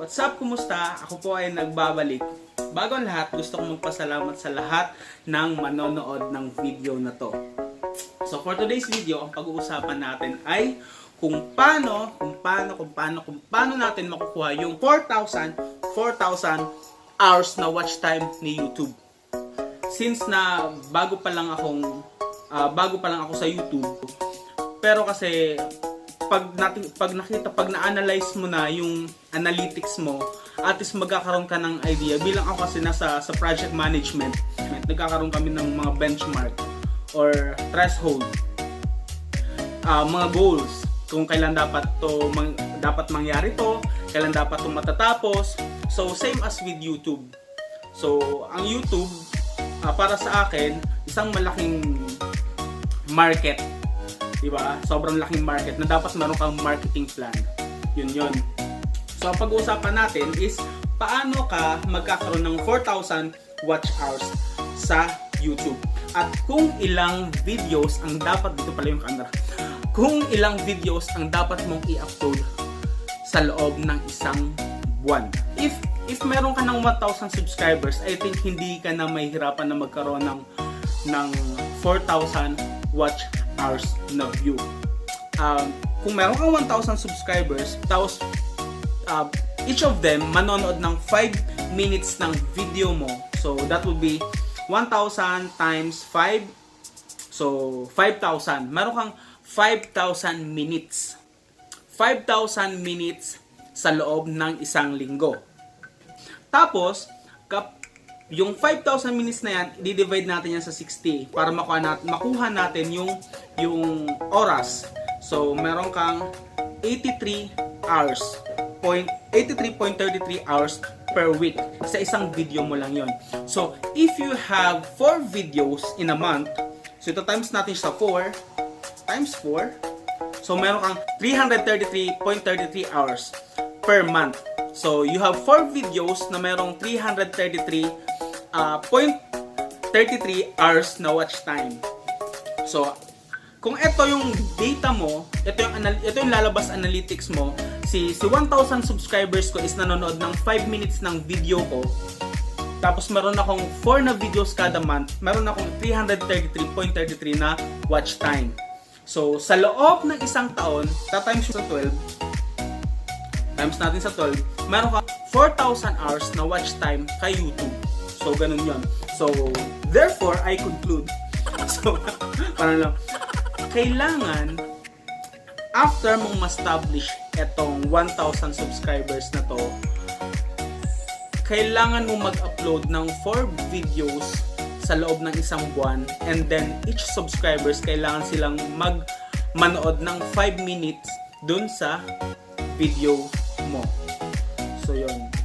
What's up? Kumusta? Ako po ay nagbabalik. Bago ang lahat, gusto kong magpasalamat sa lahat ng manonood ng video na to. So for today's video, ang pag-uusapan natin ay kung paano, kung paano, kung paano, kung paano natin makukuha yung 4,000, 4,000 hours na watch time ni YouTube. Since na bago pa lang akong, ah, bago pa lang ako sa YouTube, pero kasi pag natin pag nakita pag na-analyze mo na yung analytics mo at least magkakaroon ka ng idea bilang ako kasi nasa sa project management nagkakaroon kami ng mga benchmark or threshold ah, mga goals kung kailan dapat to mang- dapat mangyari to kailan dapat to matatapos so same as with YouTube so ang YouTube ah, para sa akin isang malaking market di? Sobrang laking market na dapat meron kang marketing plan. Yun yun. So, pag-uusapan natin is paano ka magkakaroon ng 4,000 watch hours sa YouTube. At kung ilang videos ang dapat, dito pala yung camera, kung ilang videos ang dapat mong i-upload sa loob ng isang buwan. If if meron ka ng 1,000 subscribers, I think hindi ka na mahihirapan na magkaroon ng ng 4,000 watch hours na view. Um, kung meron kang 1,000 subscribers, tapos uh, each of them manonood ng 5 minutes ng video mo. So that would be 1,000 times 5. So 5,000. Meron kang 5,000 minutes. 5,000 minutes sa loob ng isang linggo. Tapos, kap yung 5,000 minutes na yan, i-divide natin yan sa 60 para makuha natin, makuha natin yung, yung oras. So, meron kang 83 hours. Point, 83.33 hours per week. Sa isang video mo lang yon. So, if you have 4 videos in a month, so ito times natin sa 4, times 4, so meron kang 333.33 hours per month. So, you have 4 videos na merong 333 uh, point 33 hours na watch time. So, kung ito yung data mo, ito yung anal- ito yung lalabas analytics mo, si si 1,000 subscribers ko is nanonood ng 5 minutes ng video ko. Tapos meron akong 4 na videos kada month, meron akong 333.33 na watch time. So, sa loob ng isang taon, ta-times sa 12, times natin sa 12, meron ka 4,000 hours na watch time kay YouTube. So, ganun yon. So, therefore, I conclude. so, parang lang, kailangan, after mong ma-establish etong 1,000 subscribers na to, kailangan mo mag-upload ng 4 videos sa loob ng isang buwan and then each subscribers kailangan silang mag manood ng 5 minutes dun sa video mo. So yun.